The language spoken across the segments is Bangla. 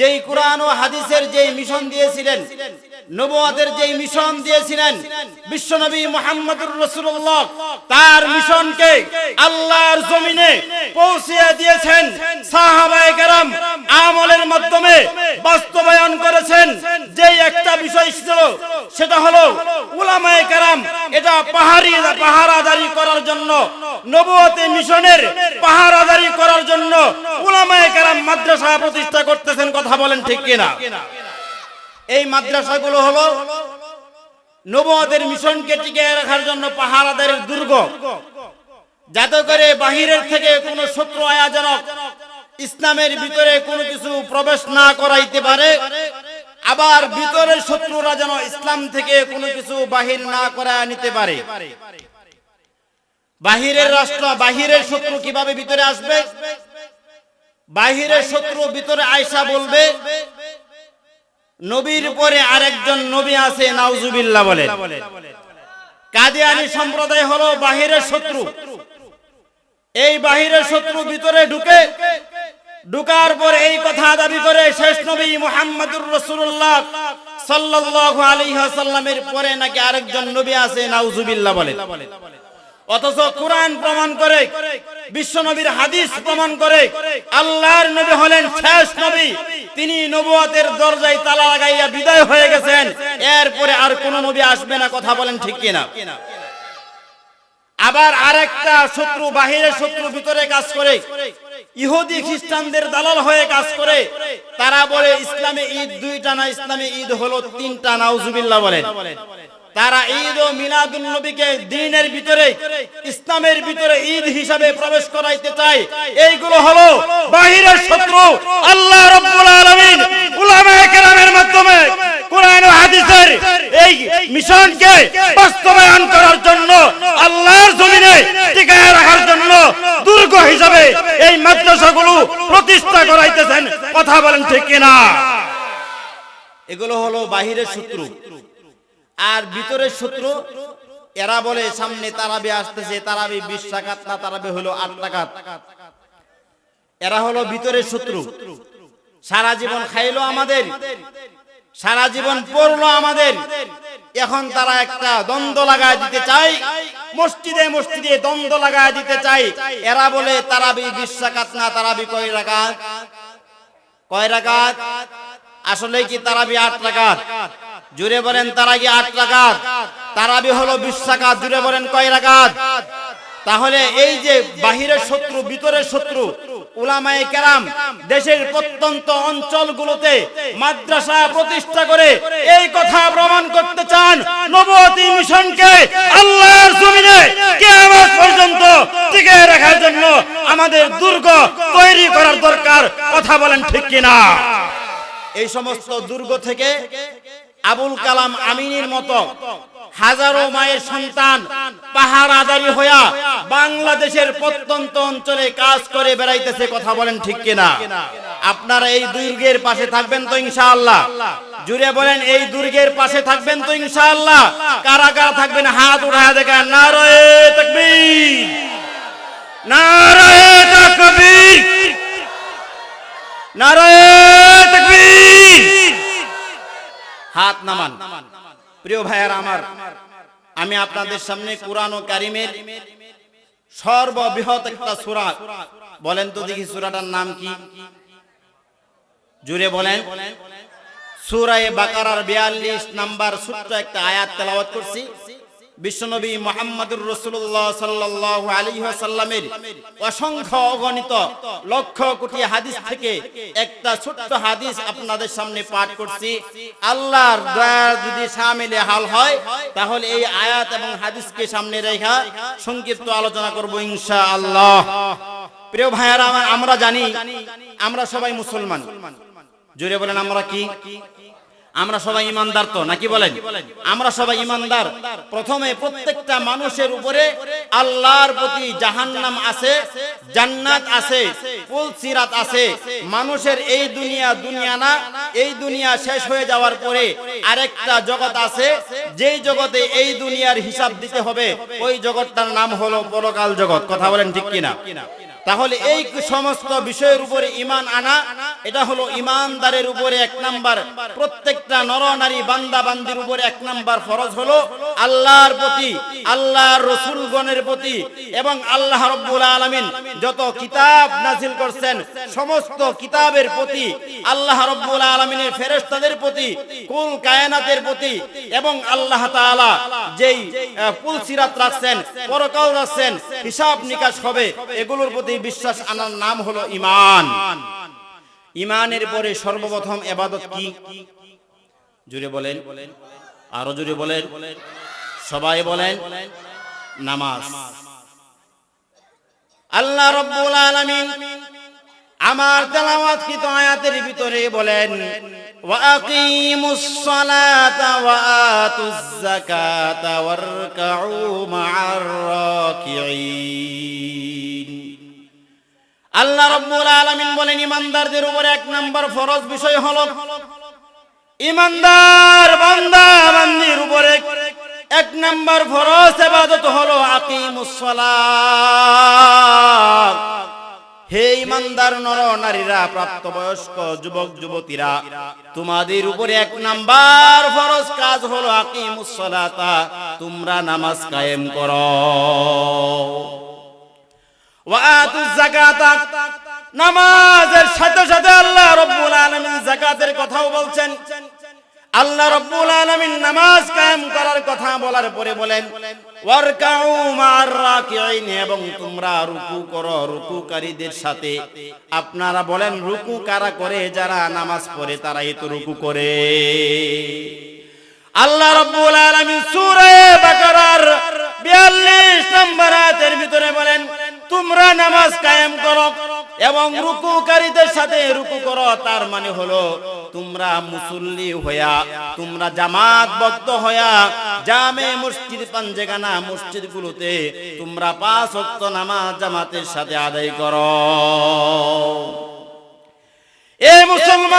যেই কোরআন ও হাদিসের যেই মিশন দিয়েছিলেন নবুয়াদের যেই মিশন দিয়েছিলেন বিশ্বনবী মোহাম্মদুর রসুল্লাহ তার মিশনকে আল্লাহর জমিনে পৌঁছিয়ে দিয়েছেন সাহাবায়ে কেরাম। আমলের মাধ্যমে বাস্তবায়ন করেছেন। যেই একটা বিষয় ছিল সেটা হলো উলামায়ে কেরাম এটা পাহাড়ি পাহারাদারি করার জন্য নবুয়তে মিশনের পাহারাদারি করার জন্য উলামায়ে কেরাম মাদ্রাসা প্রতিষ্ঠা করতেছেন কথা বলেন ঠিক কিনা? এই মাদ্রাসাগুলো হলো নবদের মিশনকে টিকিয়ে রাখার জন্য পাহারাদারের দুর্গ। যাতে করে বাহিরের থেকে কোনো শত্রু আয়াজনক ইসলামের ভিতরে কোনো কিছু প্রবেশ না করাইতে পারে, আবার ভিতরের শত্রুরা যেন ইসলাম থেকে কোনো কিছু বাহির না করা নিতে পারে। বাহিরের রাষ্ট্র, বাহিরের শত্রু কীভাবে ভিতরে আসবে? বাহিরের শত্রু ভিতরে আয়সা বলবে নবীর পরে আরেকজন নবী আছে, নাউজুবিল্লাহ বলে। কাদিয়ানি সম্প্রদায় হলো বাহিরের শত্রু। এই বাহিরের শত্রু ভিতরে ঢুকে, ঢুকার পর এই কথা দাবি করে শেষ নবী মুহাম্মদুর রাসূলুল্লাহ সাল্লাল্লাহু আলাইহি ওয়াসাল্লামের পরে নাকি আরেকজন নবী আছে, নাউজুবিল্লাহ বলে। অথচ কোরআন প্রমাণ করে, বিশ্ব নবীর হাদিস প্রমাণ করে, আল্লাহর নবী হলেন শেষ নবী। তিনি নবুয়াতের দরজায় তালা লাগাইয়া বিদায় হয়ে গেছেন। এরপরে আর কোন নবী আসবে না, কথা বলেন ঠিক কিনা? আবার আরেকটা শত্রু, বাহিরের শত্রু ভিতরে কাজ করে। ইহুদি খ্রিস্টানদের দালাল হয়ে কাজ করে। তারা বলে, ইসলামে ঈদ দুইটা না, ইসলামে ঈদ হলো তিনটা, নাউজুবিল্লাহ বলেন। তারা ঈদ ও মিলাদুল নবীকে দিনের ভিতরে, ইসলামের ভিতরে ঈদ হিসাবে প্রবেশ করাইতে চায়। এইগুলো হলো বাহিরের শত্রু, আল্লাহ রাব্বুল আলামিন উলামায়ে কেরামের মাধ্যমে কোরআন ও হাদিসের এই মিশনকে বাস্তবায়ন করার জন্য, আল্লাহর জমিনে টিকায় রাখার জন্য দুর্গ হিসাবে এই মাদ্রাসাগুলো প্রতিষ্ঠা করাইতেছেন। কথা বলেন ঠিক কিনা? এগুলো হলো বাহিরের শত্রু। আর ভিতরের শত্রু, এরা বলে, সামনে তারাবি আসতেছে, তারাবি বিশ টাকাত না, তারাবি হলো আট টাকাত এরা হলো ভিতরের শত্রু। সারা জীবন খাইলো আমাদের, সারা জীবন পড়ল আমাদের। এখন তারা একটা দ্বন্দ্ব লাগায় দিতে চাই মসজিদে মসজিদে দ্বন্দ্ব লাগায় দিতে চাই এরা বলে, তারাবি বিশ টাকাত না, তারাবি কয় রাকাত? কয় রাকাত? আসলে কি তারাবি আট রাকাত? জুড়ে বলেন তারা কি আট রাকাত? তারাবি হলো বিশ জুড়ে বলেন কয় রাকাত? তাহলে এই যে বাহিরের শত্রু, ভিতরের শত্রু, উলামায়ে কেরাম দেশের প্রত্যন্ত অঞ্চলগুলোতে মাদ্রাসা প্রতিষ্ঠা করে এই কথা প্রমাণ করতে চান নবতী মিশনকে আল্লাহর জমিনে কিয়ামত পর্যন্ত টিকে রাখার জন্য আমাদের দুর্গ তৈরি করার দরকার। কথা বলেন ঠিক কিনা? এই সমস্ত দুর্গ থেকে আবুল কালাম আমিনের মতো হাজারো মায়ের সন্তান পাহাড়াদারি হইয়া বাংলাদেশের প্রত্যন্ত অঞ্চলে কাজ করে বেড়াইতেছে কথা বলেন ঠিক কিনা? আপনারা এই দুর্গের পাশে থাকবেন তো ইনশাআল্লাহ। জুড়ে বলেন এই দুর্গের পাশে থাকবেন তো ইনশাআল্লাহ। কারা কারা থাকবেন হাত উঠায় দেখেন। নারায়ে তাকবীর। নারায়ে তাকবীর। নারায়ে তাকবীর হাত নামান। প্রিয় ভাইয়ার আমার, আমি আপনাদের সামনে কোরআন ও কারিমের সর্ববৃহৎ একটা সূরা। বলেন তো দেখি সূরাটার নাম কি? জুড়ে বলেন। সুরায় বাকারার 42 নাম্বার ছোট্ট একটা আয়াত তেলাওয়াত করছি। বিশ্বনবী মোহাম্মদুর রসুল্লাহ সাল্লাহ আলিহাসাল্লামের অসংখ্য অগণিত লক্ষ কোটি হাদিস থেকে একটা ছোট্ট হাদিস আপনাদের সামনে পাঠ করছি। আল্লাহর দয়া যদি সামিলে হাল হয়, তাহলে এই আয়াত এবং হাদিসকে সামনে রেখা সংক্ষিপ্ত আলোচনা করব ইনশা আল্লাহ প্রিয় ভাইয়ারা, আমরা জানি, আমরা সবাই মুসলমান। জোরে বলেন, আমরা কি? আমরা সবাই ইমানদার তো, নাকি বলেন? আমরা সবাই ইমানদার। প্রথমে প্রত্যেকটা মানুষের উপরে আল্লাহর প্রতি জাহান্নাম আছে, জান্নাত আছে পুলসিরাত আছে। মানুষের এই দুনিয়া দুনিয়া না, এই দুনিয়া শেষ হয়ে যাওয়ার পরে আরেকটা জগৎ আছে, যেই জগতে এই দুনিয়ার হিসাব দিতে হবে। ওই জগৎটার নাম হলো পরকাল জগৎ। কথা বলেন ঠিক কিনা? তাহলে এই সমস্ত বিষয়ের উপরে ইমান আনা এটা হলো ইমানদারের উপরে এক নাম্বার। প্রত্যেকটা নর নারী বান্দা বান্দির উপরে এক নাম্বার ফরজ হলো আল্লাহর প্রতি আল্লাহর রসুলগণের প্রতি এবং আল্লাহ রব্বুল আলামিন যত কিতাব নাজিল করছেন সমস্ত কিতাবের প্রতি আল্লাহ রব্বুল আলামিনের ফেরেশতাদের প্রতি কুল কায়নাতের প্রতি এবং আল্লাহ তাআলা যেই পুলসিরাত রাখছেন পরকাল রাখছেন হিসাব নিকাশ হবে এগুলোর প্রতি বিশ্বাস আনার নাম হলো ঈমান ঈমানের পরে সর্বপ্রথম এবাদত কি? জুড়ে বলেন। আরও জুড়ে বলেন। সবাই বলেন, নামাজ। আল্লাহ রব্বুল আলামিন আমার তেলাওয়াতকৃত আয়াতের ভিতরে বলেন ওয়াকিমুস সালাতা ওয়া আতুজ যাকাতা ওয়ারকাউ মা'আর রাকিঈন। আল্লাহ রব্বুল আলামিন বলেন, ইমানদারদের উপরে এক নম্বর ফরজ বিষয় হলো ইমানদার বান্দা বান্দির উপরে এক নম্বর ফরজ ইবাদত হলো আকিমুস হে ইমানদার নর নারীরা, প্রাপ্তবয়স্ক যুবক যুবতীরা, তোমাদের উপরে এক নাম্বার ফরজ কাজ হলো আকিমুস সালাতা, তোমরা নামাজ কায়েম করো। নামাজের সাথে সাথে আল্লাহ রাব্বুল আলামিন যাকাতের কথাও বলছেন। আল্লাহ রাব্বুল আলামিন নামাজ কায়েম করার কথা বলার পরে বলেন, ওয়ারকাউ মার রাকিঈন এবং তোমরা রুকু করো রুকুকারীদের সাথে। আপনারা বলেন, রুকু কারা করে? যারা নামাজ পড়ে তারাই তো রুকু করে। আল্লাহ রাব্বুল আলামিন সূরা বাকারার 42 নম্বর ভিতরে বলেন তোমরা নামাজ কায়েম করো এবং রুকুকারীদের সাথে রুকু করো, তার মানে হলো তোমরা মুসল্লি হইয়া, তোমরা জামাতবদ্ধ হইয়া জামে মসজিদ পাঞ্জেগানা মসজিদগুলোতে তোমরা পাঁচ ওয়াক্ত নামাজ জামাতের সাথে আদায় করো। এ মুসলমান,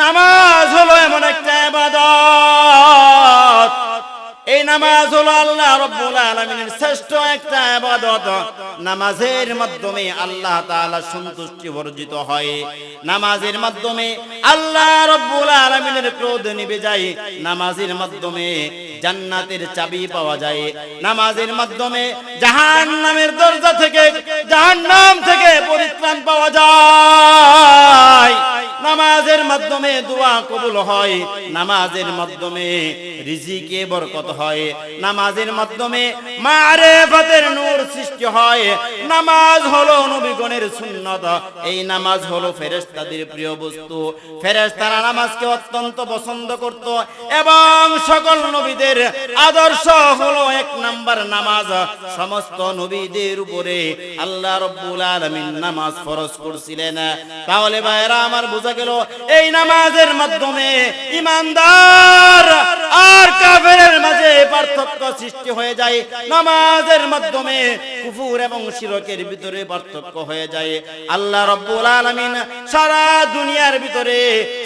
নামাজ হলো এমন একটা ইবাদত। এই নামাজ হলো আল্লাহ রব্বুল আলামিনের শ্রেষ্ঠ একটা ইবাদত। নামাজের মাধ্যমে আল্লাহ তাআলা সন্তুষ্টি বর্জিত হয়। নামাজের মাধ্যমে আল্লাহ রব্বুল আলামিনের ক্রোধ নিভে যায়। নামাজের মাধ্যমে জান্নাতের চাবি পাওয়া যায়। নামাজের মাধ্যমে জাহান্নামের দরজা থেকে, জাহান্নাম থেকে পরিত্রাণ পাওয়া যায়। নামাজের মাধ্যমে দোয়া কবুল হয়। নামাজের মাধ্যমে রিজিকে বরকত হয়। নামাজের মাধ্যমে মারেফাতের নূর সৃষ্টি হয়। নামাজ হলো নবীগণের সুন্নত। এই নামাজ হলো ফেরেশতাদের প্রিয় বস্তু। ফেরেশতারা নামাজকে অত্যন্ত পছন্দ করত এবং সকল নবীদের আদর্শ হলো এক নাম্বার নামাজ। সমস্ত নবীদের উপরে আল্লাহ রব্বুল আলামিন নামাজ ফরজ করছিলেন। তাহলে ভাইরা আমার বোঝা গেল, এই নামাজের মাধ্যমে ইমানদার আর কাফেরের মাঝে পার্থক্য সৃষ্টি হয়ে যায়। নামাজের মাধ্যমে কুফুর এবং শিরকের ভিতরে পার্থক্য হয়ে যায়। আল্লাহ রব্বুল আলামিন সারা দুনিয়ার ভিতরে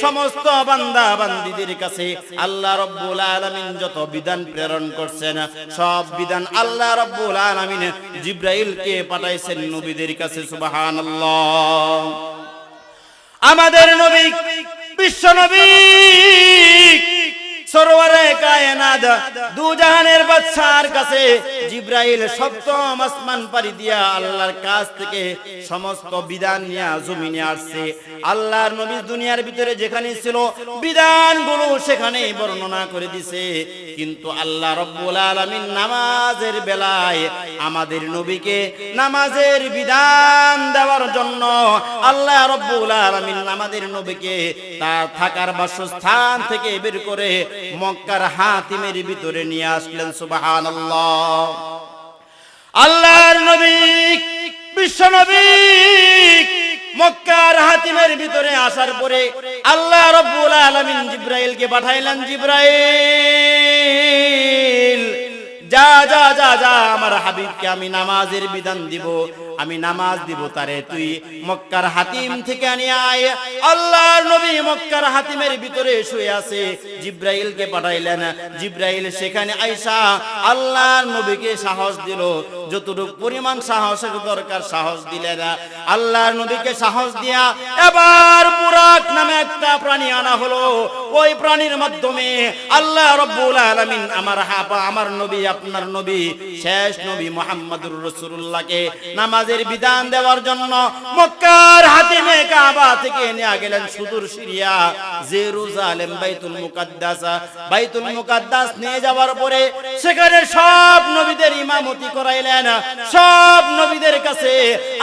সমস্ত বান্দা বান্দিদের কাছে আল্লাহ রব্বুল আলামিন যত বিধান প্রেরণ করছেন, সব বিধান আল্লাহ রব্বুল আলামিন জিব্রাইলকে পাঠাইছেন নবীদের কাছে, সুবহানাল্লাহ। আমাদের নবী, বিশ্ব নবী সপ্তম কাছ থেকে সমস্ত বিধান নিয়ে আসছে। আল্লাহর দুনিয়ার ভিতরে যেখানে ছিল বর্ণনা করে দিছে। কিন্তু আল্লাহ রব্বুল আলামিন নামাজের বেলায় আমাদের নবীকে নামাজের বিধান দেওয়ার জন্য আল্লাহ রব্বুল আলামিন আমাদের নবীকে তার থাকার বাসস্থান থেকে বের করে মক্কার হাতিমের ভিতরে নিয়ে আসলেন, সুবহানাল্লাহ। আল্লাহর নবী, বিশ্ব নবী মক্কার হাতিমের ভিতরে আসার পরে আল্লাহ রব্বুল আলামিন জিব্রাইলকে পাঠাইলেন, জিব্রাইল। যা যা যা যা, আমার হাবিবকে আমি নামাজের বিধান দিব, আমি নামাজ দিব তারে তুই মক্কার হাতিম থেকে আনি আয়। আল্লাহর নবী মক্কার হাতিমের ভিতরে শুয়ে আছে, জিব্রাইলকে পাঠাইলেন। জিব্রাইল সেখানে আইসা আল্লাহর নবীকে সাহস দিল যতটুকু পরিমাণ সাহসের দরকার, সাহস দিলেন আল্লাহর নবীকে সাহস দিয়া এবার বুরাক নামে একটা প্রাণী আনা হলো। ওই প্রাণীর মাধ্যমে আল্লাহ রব্বুল আলামিন আমার হাপা আমার নবী, আপনার নবী, শেষ নবী মুহাম্মদুর রাসূলুল্লাহকে নামাজের বিধান দেওয়ার জন্য মক্কার হাতিমে কাবা থেকে নিয়ে গেলেন সুদূর সিরিয়া, জেরুজালেম, বাইতুল মুকাদ্দাস। বাইতুল মুকাদ্দাস নিয়ে যাওয়ার পরে সেখানে সব নবীদের ইমামতি করাইলেন। সব নবীদের কাছে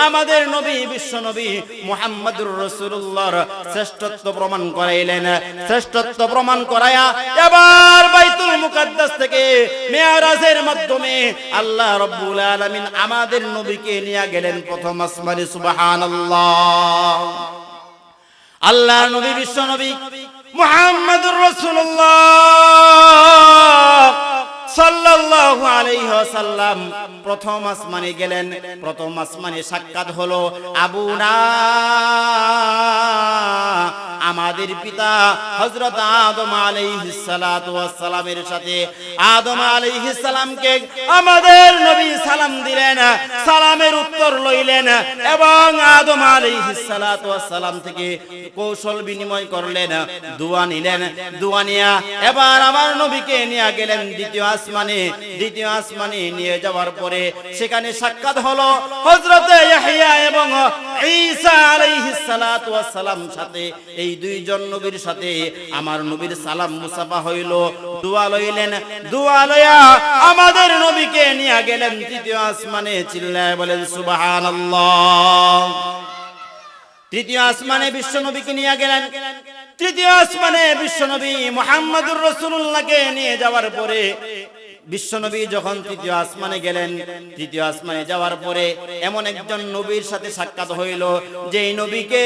আমাদের নবী, বিশ্ব নবী মুহাম্মদুর রাসূলুল্লাহর শ্রেষ্ঠত্ব প্রমাণ করাইলেন। শ্রেষ্ঠত্ব প্রমাণ করায়া এবার বাইতুল মুকাদ্দাস থেকে মেয়ারাজের মাধ্যমে আল্লাহ রব্বুল আলামিন আমাদের নবীকে নিয়ে গেলেন প্রথম আসমানে, সুবহানাল্লাহ। আল্লাহ নবী, বিশ্ব নবী মুহাম্মদুর রাসূলুল্লাহ। আমাদের পিতা হযরত আদম আলাইহিস সালাতু ওয়াস সালামের সাথে আদম আলাইহিস সালামকে আমাদের নবী সালাম দিলেন, সালামের উত্তর লইলেন এবং আদম আলাইহিস সালাতু ওয়াস সালাম থেকে কৌশল বিনিময় করলেন, দোয়া নিলেন, দোয়া নিয়া এবার আমার নবীকে নিয়ে গেলেন দ্বিতীয় আসমানে, দ্বিতীয় আসমানে নিয়ে যাওয়ার পরে সেখানে সাক্ষাৎ হলো হযরতে ইয়াহইয়া এবং ঈসা আলাইহিস সালাতু ওয়াস সালাম সাথে। এই দুইজন নবীর সাথে আমার নবীর সালাম মুসাফা হইল, দোয়া লইলেন। দোয়া লইয়া আমাদের নবীকে নিয়ে গেলেন তৃতীয় আসমানে, চিল্লায় বলেন, সুবহানাল্লাহ। তৃতীয় আসমানে বিশ্ব নবীকে নিয়ে গেলেন। তৃতীয় আসমানে বিশ্ব নবী মোহাম্মদুর রসুল্লাহকে নিয়ে যাওয়ার পরে বিশ্বনবী যখন তৃতীয় আসমানে গেলেন, তৃতীয় আসমানে যাওয়ার পরে এমন একজন নবীর সাথে সাক্ষাৎ হইল যেই নবীকে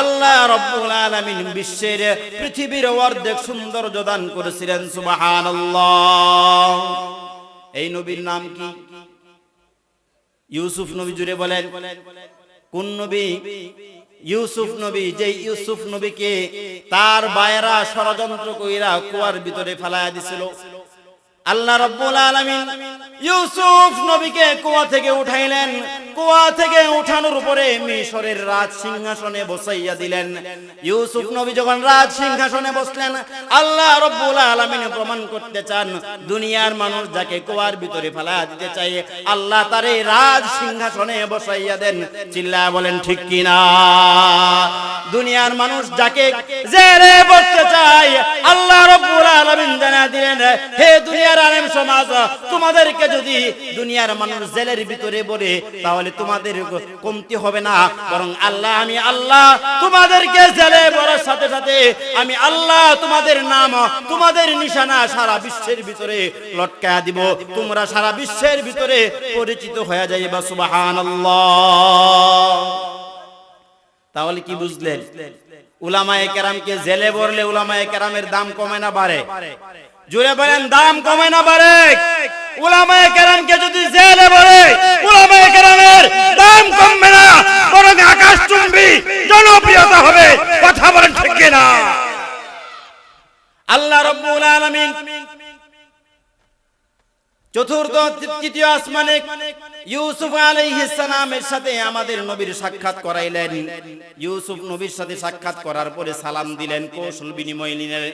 আল্লাহ রব্বুল আলামিন বিশ্বের পৃথিবীর অর্ধেক সৌন্দর্য দান করেছিলেন, সুবহানাল্লাহ। এই নবীর নাম কি? ইউসুফ নবী জুড়ে বলেন। কোন নবী? ইউসুফ নবী যে ইউসুফ নবীকে তার বায়রা ষড়যন্ত্র কইরা কুয়ার ভিতরে ফেলায়া দিছিল। আল্লাহ রব্বুল আলামিন ইউসুফ নবীকে কুয়া থেকে উঠাইলেন। কুয়া থেকে উঠানোর উপরে মিশরের রাজ সিংহাসনে বসাইয়া দিলেন। ইউসুফ নবী যখন রাজ সিংহাসনে বসলেন, আল্লাহ রব্বুল আলামিন প্রমাণ করতে চান, দুনিয়ার মানুষ যাকে কুয়ার ভিতরে ফেলা দিতে চাই আল্লাহ তারে রাজ সিংহাসনে বসাইয়া দেন। চিল্লা বলেন, ঠিক কিনা? দুনিয়ার মানুষ যাকে জেলে বসতে চায়, আল্লাহ রব্বুল আলামিন জানা দিলেন, হে তোমাদেরকে যদি দুনিয়ার মানুষ জেলের ভিতরে বলে, তাহলে তোমাদের কমতি হবে না। বরং আল্লাহ, আমি আল্লাহ, তোমাদেরকে জেলে সাথে সাথে আমি আল্লাহ, তোমাদের নাম, তোমাদের নিশানা সারা বিশ্বের ভিতরে দিব। তোমরা সারা বিশ্বের ভিতরে পরিচিত হয়ে যাইবা, সুবহানাল্লাহ। তাহলে কি বুঝলেন? উলামায়ে কেরামকে জেলে বললে উলামায়ে কেরামের দাম কমে না, বাড়ে? জুড়ে বলেন, দাম কমে না বাড়ে। উলামায়ে কেরামকে যদি জেলে বলে, উলামায়ে কেরামের দাম কমবে না, বরং আকাশ চুম্বি জনপ্রিয়তা হবে, কথা বলেন ঠিক না আল্লাহ রাব্বুল আলামিন চতুর্থ, তৃতীয় আসমানে ইউসুফ আলাইহিস সালামের সাথে আমাদের নবীর সাক্ষাৎ করাইলেন। ইউসুফ নবীর সাথে সাক্ষাৎ করার পরে সালাম দিলেন, কৌশল বিনিময় নিলেন।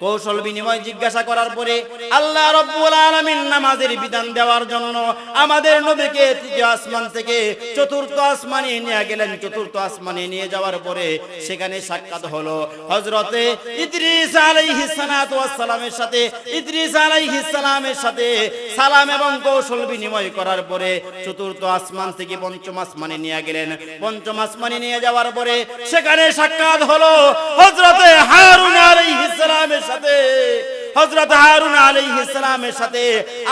কৌশল বিনিময় জিজ্ঞাসা করার পরে আল্লাহ রব্বুল আলামিন নামাজের বিধান দেওয়ার জন্য আমাদের নবীকে তৃতীয় আসমান থেকে চতুর্থ আসমানে নিয়ে গেলেন। চতুর্থ আসমানে নিয়ে যাওয়ার পরে সেখানে সাক্ষাৎ হলো হযরতে ইদ্রিস আলাইহিস সালামের সাথে, ইদ্রিস আলাইহিস সালামের সাথে সালাম এবং কৌশল বিনিময় করার পরে চতুর্থ আসমান থেকে পঞ্চম আসমানে নিয়ে গেলেন। পঞ্চম আসমানে নিয়ে যাওয়ার পরে সেখানে সাক্ষাৎ হলো হজরতে হারুন আলাইহিস সালামের সাথে। হযরত হারুন আলাইহিস সালামের সাথে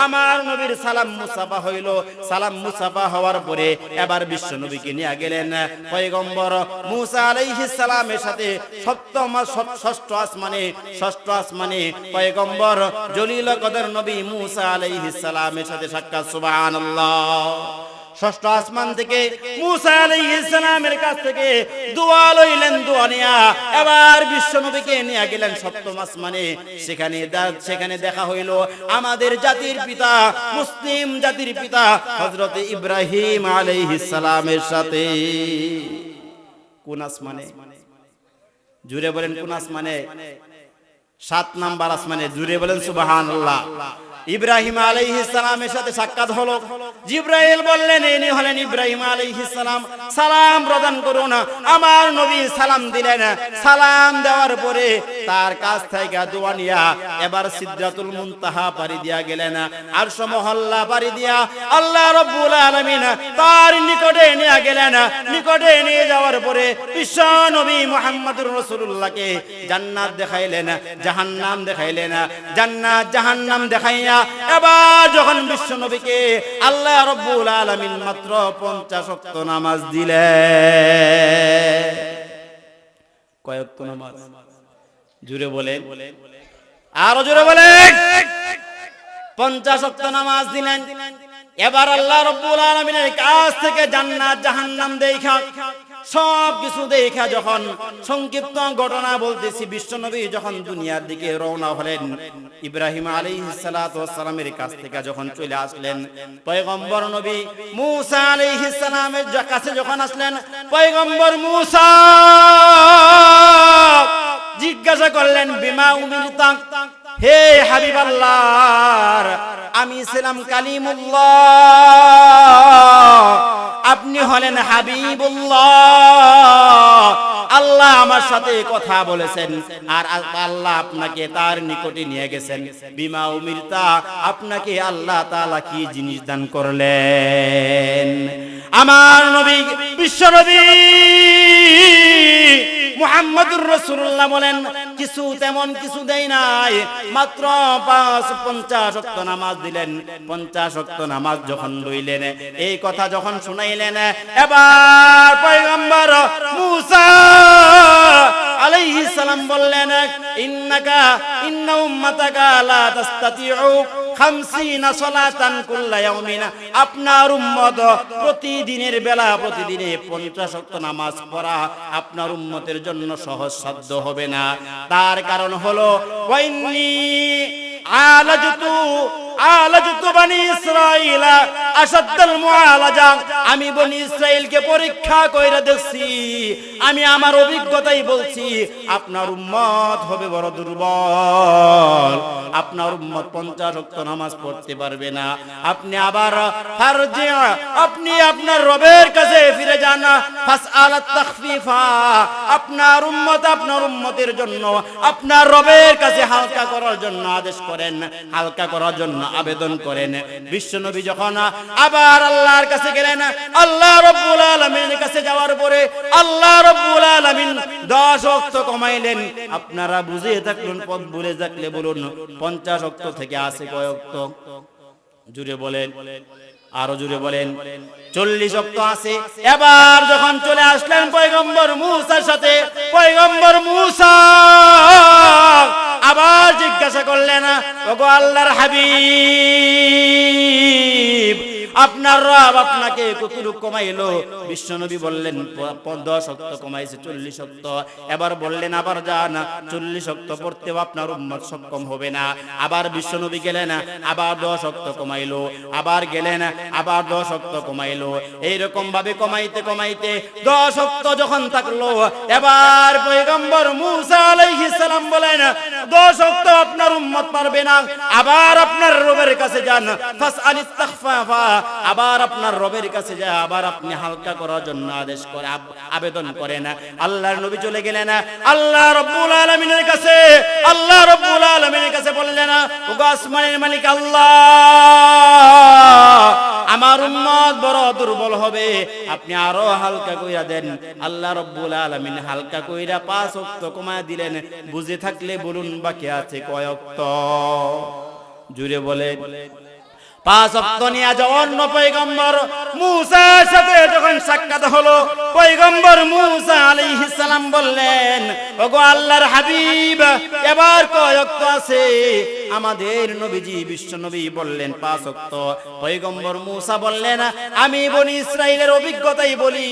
আমার নবীর সালাম মুসাফা হইল। সালাম মুসাফা হওয়ার পরে এবার বিশ্ব নবীকে নিয়ে গেলেন পয়গম্বর। মুসা আলাইহিস সালামের সাথে সপ্তম ষষ্ঠ আসমানে ষষ্ঠ আসমানে পয়গম্বর জলিল কদর নবী মুসা আলাইহিস সালামের সাথে সাক্ষাৎ, সুবহানাল্লাহ। ষষ্ঠ আসমান থেকে মুসা কাছ থেকে দোয়া লইলেন দোয়া নিয়া এবার বিশ্ব নবীকে নিয়ে গেলেন সপ্তম আসমানে। সেখানে সেখানে দেখা হইল আমাদের জাতির পিতা মুসলিম জাতির পিতা হযরত ইব্রাহিম আলাইহিস সালামের সাথে। কোন আসমানে? জুড়ে বলেন কোন আসমানে? সাত নাম্বার আসমানে। জুড়ে বলেন সুবহানাল্লাহ। ইব্রাহিম আলাইহিস সালামের সাথে সাক্ষাৎ হলো। জিব্রাইল বললেন ইনি হলেন ইব্রাহিম আলাইহিস সালাম। সালাম প্রদান করুন আমার নবী সালাম দিলেন। সালাম দেওয়ার পরে তার কাছ থেকে দোয়া নিয়া এবার সিদরাতুল মুনতাহা পারি দিয়া গেলেন। আরশ মহল্লা পারি দিয়া আল্লাহ রাব্বুল আলামিন তার নিকটে নিয়ে গেলেন। নিকটে নিয়ে যাওয়ার পরে বিশ্ব নবী মুহাম্মদুর রাসূলুল্লাহকে জান্নাত দেখাইলেন, জাহান্নাম দেখাইলেন। জান্নাত জাহান্নাম দেখাইয়া এবার যখন বিশ্ব নবীকে আল্লাহ রাব্বুল আলামিন মাত্র 50 ওয়াক্ত নামাজ দিলেন কয়েক নামাজ? জুড়ে বলেন। আরও জোরে বলেন। পঞ্চাশ নামাজ দিলেন। এবার আল্লাহ রব্বুল আলমিনের কাছ থেকে জান্নাত জাহান্নাম দেখা। সব কিছু দেখা যখন সংক্ষিপ্ত ঘটনা বলতেছি বিশ্বনবী যখন দুনিয়ার দিকে রওনা হলেন, ইব্রাহিম ওয়াস সালামের কাছ থেকে যখন চলে আসলেন, পয়গম্বর নবী মূসা আলাইহিস সালামের কাছে যখন আসলেন, পয়গম্বর মূসা জিজ্ঞাসা করলেন, বিমা উমিরতা হে হাবিব আল্লাহর আমি ছিলাম কালিমুল্লাহ। আপনি হলেন হাবিবুল্লাহ। আল্লাহ আমার সাথে কথা বলেছেন আর আল্লাহ আপনাকে তার নিকটে নিয়ে গেছেন। বিমা উমিরতা, আপনাকে আল্লাহ তাআলা কি জিনিস দান করলেন? আমার নবী, বিশ্ব নবী মুহাম্মদুর রাসূলুল্লাহ বলেন, কিছু তেমন কিছু দেই নাই। মাত্র পাঁচ পঞ্চাশ অক্ত নামাজ দিলেন। পঞ্চাশ অক্ত নামাজ যখন লইলেন, এই কথা যখন শুনাইলেন, এবার পয়গম্বর মুসা আলাইহিস সালাম বললেন, ইন্নাকা, ইন্না উম্মাতাকা লা তাস্তাতিউ। খামসিনা সলাতান কুল্লা ইয়াউমিনা। আপনার উম্মত প্রতিদিনের বেলা প্রতিদিনে 50 ওয়াক্ত নামাজ পড়া আপনার উম্মতের জন্য সহজ সাধ্য হবে না। তার কারণ হলো ওয়াইন্নি আলাজতু আমি বনি ইসরাইলকে পরীক্ষা কইরা দেখছি। আমি আমার অভিজ্ঞতাই বলছি, আপনার উম্মত হবে বড় দুর্বল। আপনার উম্মত পঞ্চাশ ওয়াক্ত নামাজ পড়তে পারবে না। আপনি আবার আপনি আপনার রবের কাছে ফিরে যান আপনার উম্মত আপনার উম্মতের জন্য, আপনার রবের কাছে হালকা করার জন্য আদেশ করেন। হালকা করার জন্য আবেদন করেন। বিশ্বনবী যখন আবার আল্লাহর কাছে গেলেন, আল্লাহ রব্বুল আলামিনের কাছে যাওয়ার পরে আল্লাহ রব্বুল আলামিন 10 ওয়াক্ত কমাইলেন। আপনারা বুঝে থাকলেন পদ ভুলে থাকলে বলুন 50 ওয়াক্ত থেকে আছে কয় ওয়াক্ত জুড়ে বলেন, আরও জুড়ে বলেন, চল্লিশ অক্ত আছে। এবার যখন চলে আসলেন পয়গম্বর মুসার সাথে, পয়গম্বর মুসা আবার জিজ্ঞাসা করলেন ওগো আল্লাহর হাবিব, আপনার রব আপনাকে কতটুক কমাইলো? বিশ্বনবী বললেন দশ অক্ত কমাইছে, চল্লিশ অক্ত। এবার বললেন, আবার যান, চল্লিশ অক্ত পড়তেও আপনার উম্মত সক্ষম হবে না। আবার বিশ্বনবী গেলেন, আবার দশ অক্ত কমাইলো। আবার গেলেন, আবার দশ অক্ত কমাইলো। এইরকম ভাবে কমাইতে কমাইতে দশ অক্ত যখন থাকল, এবার পয়গম্বর মুসা আলাইহিস সালাম বলেন দশ অক্ত আপনার উম্মত পারবে না। আবার আপনার রবের কাছে যান। আবার আপনার রবের কাছে যা আবার আপনি হালকা করার জন্য আদেশ করে, আব- আবেদন করেন। আল্লাহর নবী চলে গেলেন। আল্লাহ রব্বুল আলামিনের কাছে, আল্লাহ রব্বুল আলামিনের কাছে বললেন, ওগো আসমানের মালিক আল্লাহ, আমার উম্মত বড় দুর্বল হবে। আপনি আরও হালকা কইরা দেন। আল্লাহ রব্বুল আলামিন হালকা কইরা পাঁচ ওয়াক্ত কমায় দিলেন। বুঝে থাকলে বলুন বাকি আছে কয়ক্ত জুড়ে বলে, পাঁচ সাথে যখন সাক্ষাৎ হলো পৈগম্বর মুসা আলাইহিস সালাম বললেন, ওগো আল্লাহর হাবিব, এবার কয়ক্ত আছে? আমাদের নবীজি বিশ্ব নবী বললেন, পাঁচ ওয়াক্ত। পয়গম্বর মুসা বললেন, আমি বনি ইসরাইলের অভিজ্ঞতাই বলি,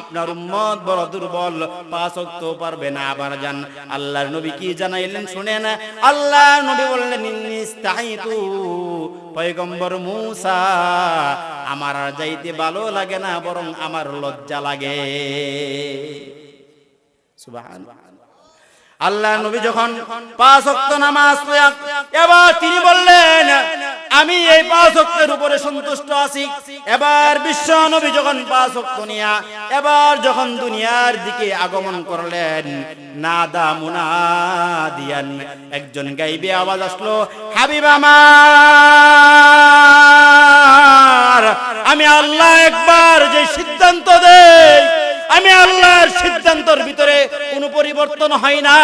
আপনার উম্মত বড় দুর্বল, পাঁচ পারবে না, আবার যান। আল্লাহর নবী কি জানাইলেন শুনেন? আল্লাহ নবী বললেন ইন্নিস্তাহিতু পয়গম্বর মুসা, আমার আর যাইতে ভালো লাগে না, বরং আমার লজ্জা লাগে। সুবহানাল্লাহ আল্লাহ নবী যখন পাঁচ ওয়াক্ত নামাজ এবার তিনি বললেন, আমি এই পাঁচ ওয়াক্তের উপরে সন্তুষ্ট আছি। এবার বিশ্ব নবী যখন পাঁচ ওয়াক্ত নিয়া, এবার যখন দুনিয়ার দিকে আগমন করলেন, নাদা মুনাদিয়ান। একজন গাইবে আওয়াজ আসলো, হাবিব আমার, আমি আল্লাহ একবার যে সিদ্ধান্ত দেই আমি আল্লাহর সিদ্ধান্তর ভিতরে কোনো পরিবর্তন হয় না।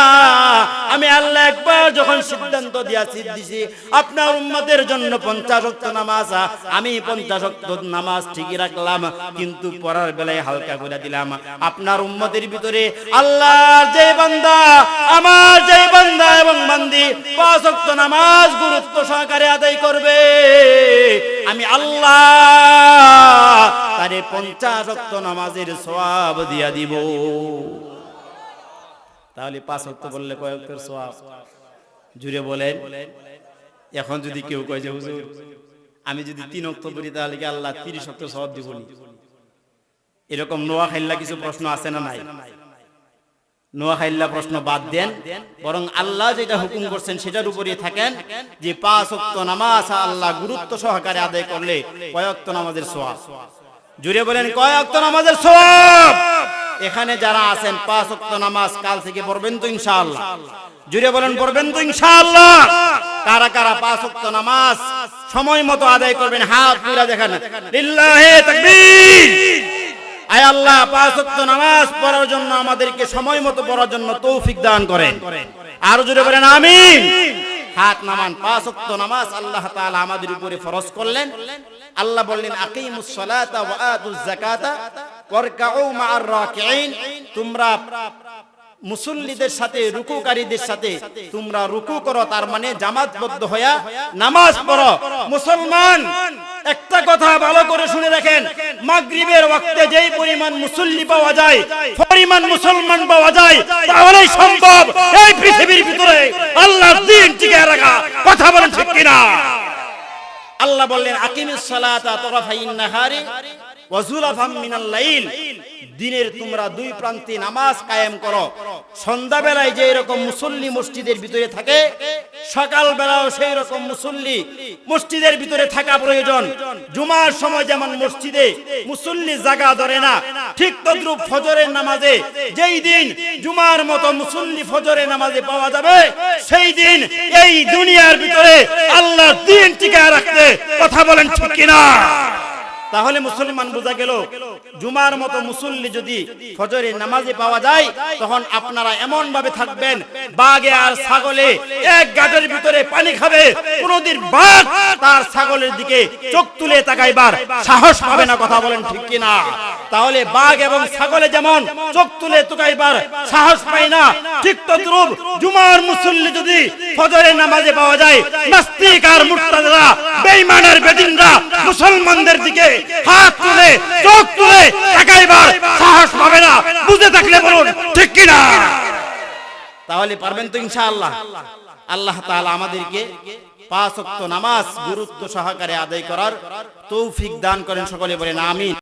আমি আল্লাহ একবার যখন সিদ্ধান্ত দিয়াছি দিছি, আপনার উম্মতের জন্য পঞ্চাশ ওয়াক্ত নামাজ, আমি পঞ্চাশ ওয়াক্ত নামাজ ঠিকই রাখলাম, কিন্তু পড়ার বেলায় হালকা করে দিলাম। আপনার উম্মতের ভিতরে আল্লাহর যে বান্দা, আমার যে বান্দা এবং বান্দি পাঁচ ওয়াক্ত নামাজ গুরুত্ব সহকারে আদায় করবে। আমি আল্লাহ তারে পঞ্চাশ ওয়াক্ত নামাজের সওয়াব দিয়া দিব। তাহলে পাঁচ ওয়াক্ত বললে কয় ওয়াক্তের সওয়াব? জুড়ে বলেন। এখন যদি কেউ কয় যে হুজুর আমি যদি তিন অক্ত পড়ি তাহলে কি আল্লাহ তিরিশ ওয়াক্ত সওয়াব দিব? এরকম নোয়া খাইল্লা কিছু প্রশ্ন আছে না নাই? নোয়া খাইল্লা প্রশ্ন বাদ দেন, বরং আল্লাহ যেটা হুকুম করছেন সেটার উপরে থাকেন যে পাঁচ ওয়াক্ত নামাজ আল্লাহ গুরুত্ব সহকারে আদায় করলে কয় ওয়াক্ত নামাজের সওয়াব? জুড়ে বলেন, কয় ওয়াক্ত নামাজের সওয়াব? এখানে যারা আছেন, পাঁচ ওয়াক্ত নামাজ কাল থেকে পড়বেন তো ইনশাআল্লাহ। জুড়ে বলেন, পড়বেন তো ইনশাআল্লাহ। কারা কারা পাঁচ ওয়াক্ত নামাজ সময় মতো আদায় করবেন, হাত পুরা দেখেন। লিল্লাহি তাকবীর। আয় আল্লাহ, পাঁচ নামাজ পড়ার জন্য আমাদেরকে সময় মতো পড়ার জন্য তৌফিক দান করেন। আর জুড়ে বলেন, আমিন। হাত নামান, পাঁচ নামাজ আল্লাহ তাআলা আমাদের উপরে ফরজ করলেন। আল্লাহ বললেন, আকিমুস সালাতা ওয়া আতুজ যাকাতা, ওয়ারকাউ তোমরা মুসল্লিদের সাথে রুকুকারীদের সাথে তোমরা রুকু করো তার মানে জামাতবদ্ধ হইয়া নামাজ পড়ো। মুসলমান একটা কথা ভালো করে শুনে রাখেন। মাগরিবের ওয়াক্তে যেই পরিমাণ মুসল্লি পাওয়া যায় পরিমাণ মুসলমান পাওয়া যায় তাহলেই সম্ভব। এই পৃথিবীর ভিতরে আল্লাহর দ্বীন টিকে রাখা। কথা বলেন ঠিক কিনা? আল্লাহ বললেন আকিমিস সালাতা তরফাইন নাহারি। দিনের তোমরা দুই প্রান্তে নামাজ কায়েম করো। সন্ধ্যাবেলায় যে এরকম মুসল্লি মসজিদের ভিতরে থাকে সকাল বেলাও সেই রকম মুসল্লি মসজিদের ভিতরে থাকা প্রয়োজন। জুমার সময় যেমন মসজিদে মুসল্লি জায়গা ধরে না, ঠিক তদ্রুপ ফজরের নামাজে যেই দিন জুমার মতো মুসল্লি ফজরের নামাজে পাওয়া যাবে, সেই দিন এই দুনিয়ার ভিতরে আল্লাহ দিন টিকায় রাখতে কথা বলেন ঠিক কিনা? তাহলে মুসলমান বোঝা গেল, জুমার মতো মুসল্লি যদি ফজরে নামাজে পাওয়া যায়, তখন আপনারা এমন ভাবে থাকবেন, বাঘে আর ছাগলে এক গাটের ভিতরে পানি খাবে, কোনদিন বাঘ তার ছাগলের দিকে চোখ তুলে তাকাইবার সাহস পাবে না, কথা বলেন ঠিক কিনা? তাহলে বাঘ এবং ছাগলে যেমন চোখ তুলে তাকাইবার সাহস পায় না, ঠিক তদ্রুপ জুমার মুসল্লি যদি ফজরের নামাজে পাওয়া যায়, নাস্তিক আর মুর্তাদা বেঈমানের বেদিনরা মুসলমানদের দিকে হাত তুলে, চোখ তুলে তাকাইবার সাহস পাবে না। বুঝে থাকলে বলুন, ঠিক কিনা? তাহলে পারবেন তো ইনশাআল্লাহ। আল্লাহ তাআলা আমাদেরকে পাঁচ ওয়াক্ত নামাজ গুরুত্ব সহকারে আদায় করার তৌফিক দান করেন, সকলে বলেন আমিন।